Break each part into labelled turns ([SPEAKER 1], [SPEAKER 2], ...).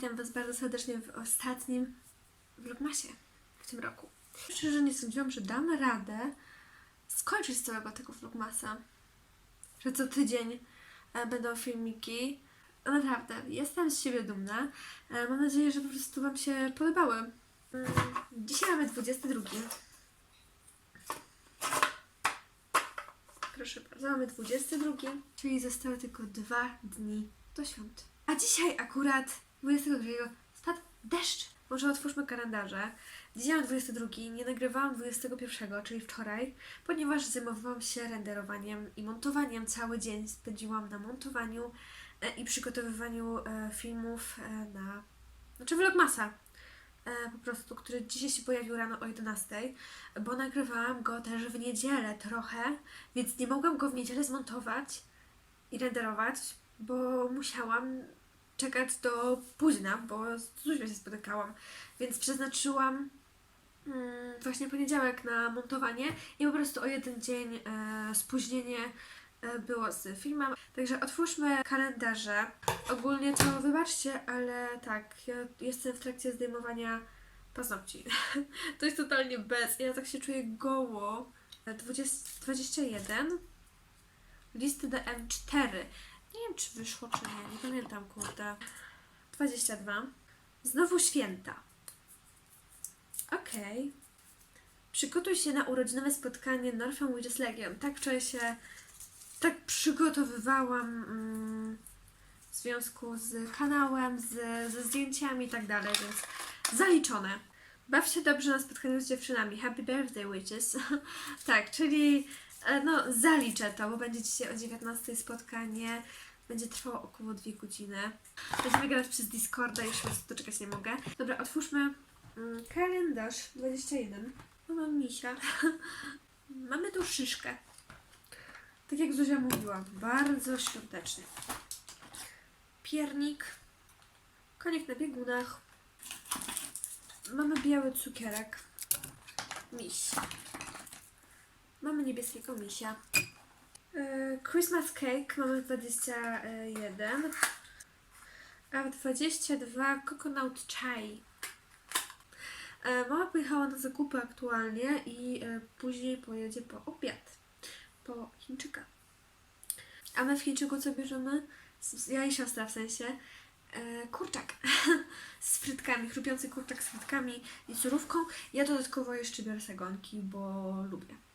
[SPEAKER 1] Witam Was bardzo serdecznie w ostatnim vlogmasie w tym roku. Szczerze nie sądziłam, że damy radę skończyć całego tego vlogmasa. Że co tydzień e, będą filmiki. No Naprawdę, jestem z siebie dumna. E, mam nadzieję, że po prostu Wam się podobały. Mm, Dzisiaj mamy 22. Proszę bardzo, mamy 22, czyli zostały tylko dwa dni do świąt. A dzisiaj akurat 22 spadł deszcz. Może otwórzmy kalendarze. Dzisiaj mam 22, nie nagrywałam 21, czyli wczoraj, ponieważ zajmowałam się renderowaniem i montowaniem. Cały dzień spędziłam na montowaniu e, i przygotowywaniu e, filmów e, na... Znaczy vlogmasa po prostu, który dzisiaj się pojawił rano o 11, bo nagrywałam go też w niedzielę trochę, więc nie mogłam go w niedzielę zmontować i renderować, bo musiałam czekać do późna, bo z Zuzią się spotykałam, więc przeznaczyłam mm, właśnie poniedziałek na montowanie i po prostu o jeden dzień e, spóźnienie e, było z filmem. Także otwórzmy kalendarze. Ogólnie to wybaczcie, ale tak, ja jestem w trakcie zdejmowania paznokci. to jest totalnie bez. Ja tak się czuję goło. E, 20, 21. Listy DM4. Nie wiem, czy wyszło, czy nie. Nie pamiętam, kurde. 22. Znowu święta. Okej. Przygotuj się na urodzinowe spotkanie Northern Legion. Tak wczoraj się tak przygotowywałam mm, w związku z kanałem, z, ze zdjęciami i tak dalej, więc zaliczone. Baw się dobrze na spotkaniu z dziewczynami. Happy birthday, witches. tak, czyli no zaliczę to, bo będzie dzisiaj o 19 spotkanie. Będzie trwało około 2 godziny. Będziemy grać przez Discorda, już się doczekać nie mogę. Dobra, otwórzmy mm, kalendarz 21. No mam misia. Mamy tu szyszkę. Tak jak Zuzia mówiła, bardzo świątecznie. Piernik, konik na biegunach, mamy biały cukierek, miś. Mamy niebieskiego misia. E, Christmas cake mamy 21, a w 22 coconut chai. E, Mama pojechała na zakupy aktualnie i e, później pojedzie po obiad. Po Chińczyka. A my w Chińczyku co bierzemy? Ja i siostra w sensie. Kurczak z frytkami, chrupiący kurczak z frytkami i surówką. Ja dodatkowo jeszcze biorę sagonki, bo lubię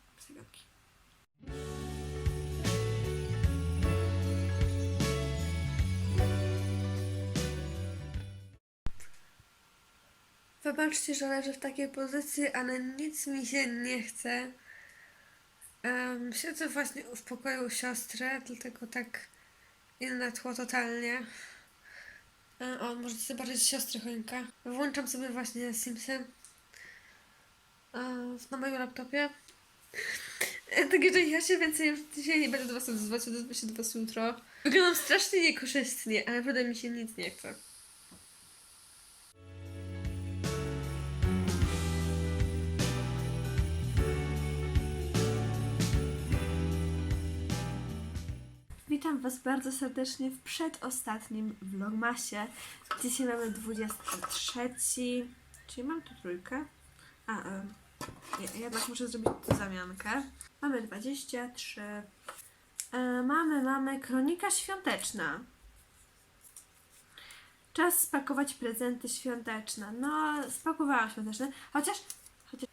[SPEAKER 1] Wybaczcie, że leżę w takiej pozycji, ale nic mi się nie chce. Um, siedzę właśnie w pokoju siostry, dlatego tak inne tło totalnie. E, O, możecie zobaczyć siostry choinka. Włączam sobie właśnie Simsy e, na moim laptopie. E, Tak, że ja się więcej dzisiaj nie będę do Was odzywać, odezwę się do Was jutro. Wyglądam strasznie niekorzystnie, ale naprawdę mi się nic nie chce. Witam Was bardzo serdecznie w przedostatnim vlogmasie. Dzisiaj mamy 23, czyli mam tu trójkę. A, e, nie, jednak muszę zrobić tu zamiankę. Mamy 23. E, mamy, mamy kronika świąteczna. Czas spakować prezenty świąteczne. No, spakowałam świąteczne, chociaż... chociaż...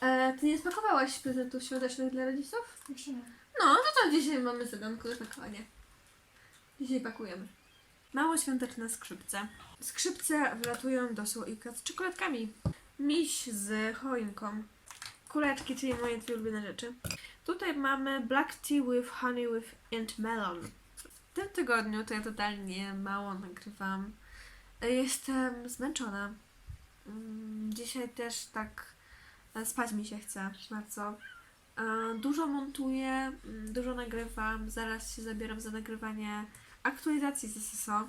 [SPEAKER 1] E, ty nie spakowałaś prezentów świątecznych dla rodziców?
[SPEAKER 2] Jeszcze nie.
[SPEAKER 1] No, to to dzisiaj mamy zadanko do pakowania. Dzisiaj pakujemy. Mało świąteczne skrzypce. Skrzypce wlatują do słoika z czekoladkami. Miś z choinką. Kuleczki, czyli moje dwie ulubione rzeczy. Tutaj mamy black tea with honey with and melon. W tym tygodniu to ja totalnie mało nagrywam. Jestem zmęczona. Mm, Dzisiaj też tak e, spać mi się chce bardzo. Dużo montuję, mm, dużo nagrywam, zaraz się zabieram za nagrywanie aktualizacji z SSO.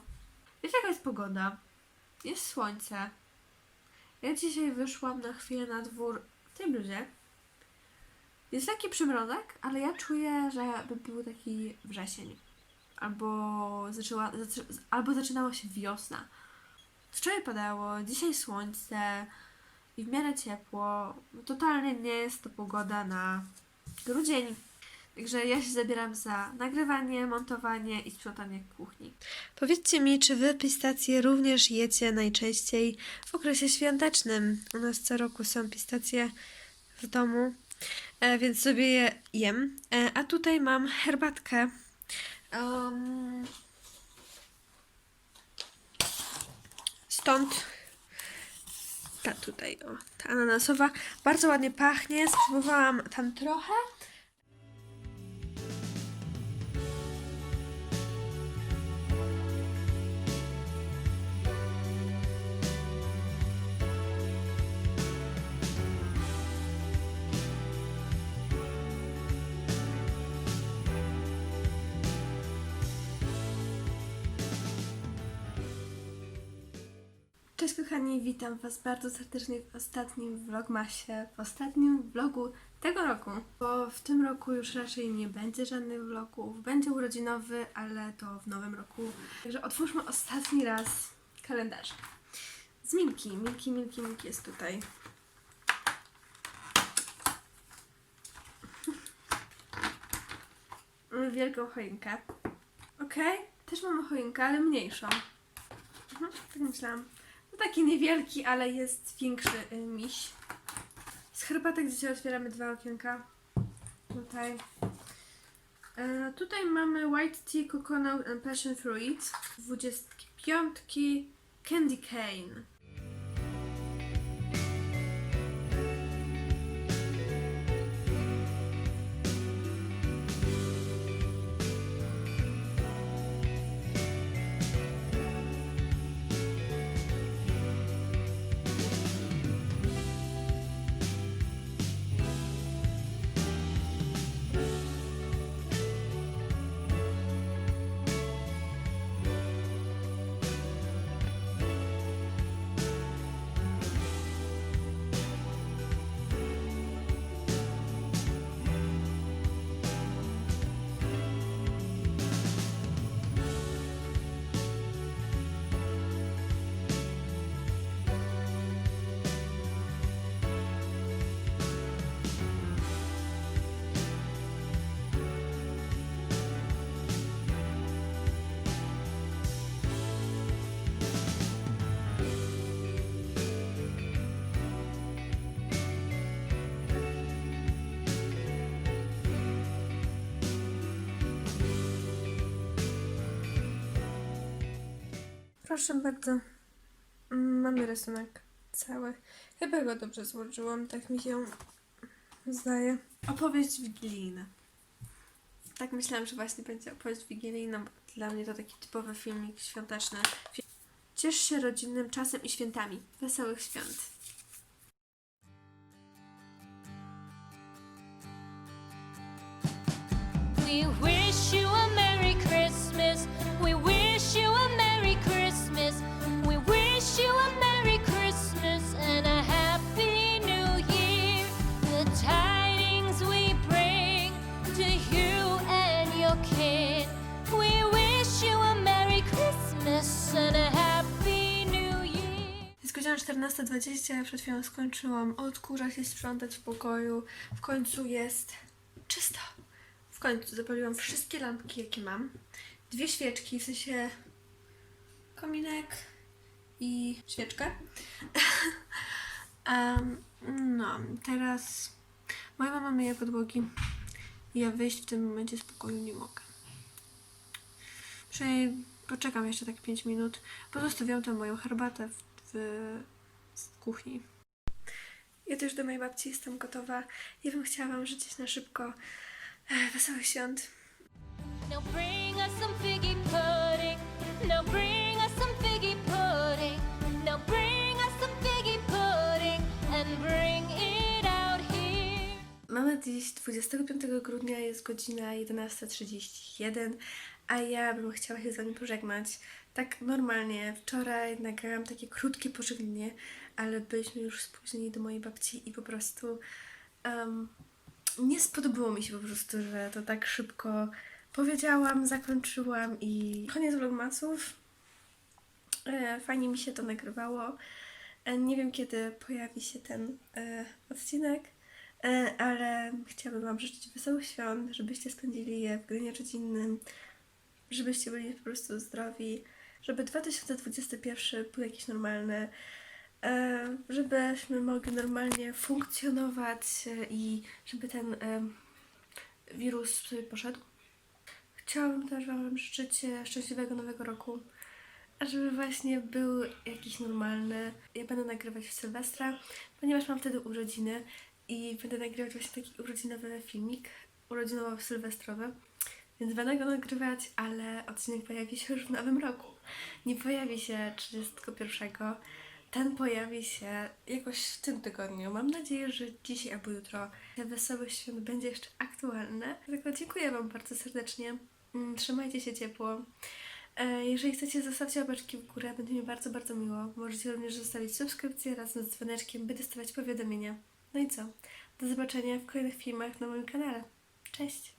[SPEAKER 1] Wiecie jaka jest pogoda? Jest słońce. Ja dzisiaj wyszłam na chwilę na dwór w tej bluzie. Jest taki przymrozek, ale ja czuję, że by był taki wrzesień. albo, zaczęła, zaczę, albo zaczynała się wiosna. Wczoraj padało, dzisiaj słońce i w miarę ciepło. Totalnie nie jest to pogoda na grudzień. Także ja się zabieram za nagrywanie, montowanie i sprzątanie kuchni. Powiedzcie mi, czy wy pistacje również jecie najczęściej w okresie świątecznym? U nas co roku są pistacje w domu, e, więc sobie je jem. E, a tutaj mam herbatkę. Um, stąd ta tutaj, o, ta ananasowa. Bardzo ładnie pachnie. Spróbowałam tam trochę. Cześć kochani, witam Was bardzo serdecznie w ostatnim vlogmasie, w ostatnim vlogu tego roku, bo w tym roku już raczej nie będzie żadnych vlogów, będzie urodzinowy, ale to w nowym roku. Także otwórzmy ostatni raz kalendarz. Z Milki, Milki, Milki, Milki jest tutaj. Mamy wielką choinkę. Okej, też mamy choinkę, ale mniejszą. Mhm, tak myślałam. Taki niewielki, ale jest większy y, miś. Z herbatek dzisiaj otwieramy dwa okienka. Tutaj. E, tutaj mamy White Tea, Coconut and Passion Fruit. 25 Candy Cane. Proszę bardzo. Mamy rysunek cały. Chyba go dobrze złożyłam, tak mi się zdaje. Opowieść wigilijna. Tak myślałam, że właśnie będzie opowieść wigilijna, bo dla mnie to taki typowy filmik świąteczny. Ciesz się rodzinnym czasem i świętami. Wesołych świąt.
[SPEAKER 2] We wish you
[SPEAKER 1] 16.20, przed chwilą skończyłam odkurzać i sprzątać w pokoju. W końcu jest czysto. W końcu zapaliłam wszystkie lampki, jakie mam. Dwie świeczki, w sensie kominek i świeczkę. um, no, teraz moja mama myje podłogi. Ja wyjść w tym momencie z pokoju nie mogę. Przynajmniej poczekam jeszcze tak 5 minut. Pozostawiam tę moją herbatę w, w w kuchni. Ja też do mojej babci jestem gotowa. Ja bym chciała Wam życzyć na szybko e, wesołych świąt.
[SPEAKER 2] Now bring us some figgy pudding. Now bring us some figgy pudding. Now bring us some figgy pudding and bring it out here.
[SPEAKER 1] Mamy dziś 25 grudnia, jest godzina 11.31, a ja bym chciała się z Wami pożegnać. Tak normalnie, wczoraj nagrałam takie krótkie pożegnanie, ale byliśmy już spóźnieni do mojej babci i po prostu em, nie spodobało mi się po prostu, że to tak szybko powiedziałam, zakończyłam i koniec vlogmasów. E, Fajnie mi się to nagrywało. E, Nie wiem, kiedy pojawi się ten e, odcinek, e, ale chciałabym Wam życzyć wesołych świąt, żebyście spędzili je w gronie rodzinnym, żebyście byli po prostu zdrowi, żeby 2021 był jakiś normalny, żebyśmy mogli normalnie funkcjonować e, i żeby ten e, wirus sobie poszedł. Chciałabym też Wam życzyć e, szczęśliwego nowego roku, żeby właśnie był jakiś normalny. Ja będę nagrywać w Sylwestra, ponieważ mam wtedy urodziny i będę nagrywać właśnie taki urodzinowy filmik, urodzinowo-sylwestrowy. Więc będę go nagrywać, ale odcinek pojawi się już w nowym roku. Nie pojawi się 31. Ten pojawi się jakoś w tym tygodniu. Mam nadzieję, że dzisiaj albo jutro wesołe świąt będzie jeszcze aktualne. Dlatego dziękuję Wam bardzo serdecznie. Mm, Trzymajcie się ciepło. E, Jeżeli chcecie, zostawcie łapeczki w górę, będzie mi bardzo, bardzo miło. Możecie również zostawić subskrypcję razem z dzwoneczkiem, by dostawać powiadomienia. No i co? Do zobaczenia w kolejnych filmach na moim kanale. Cześć!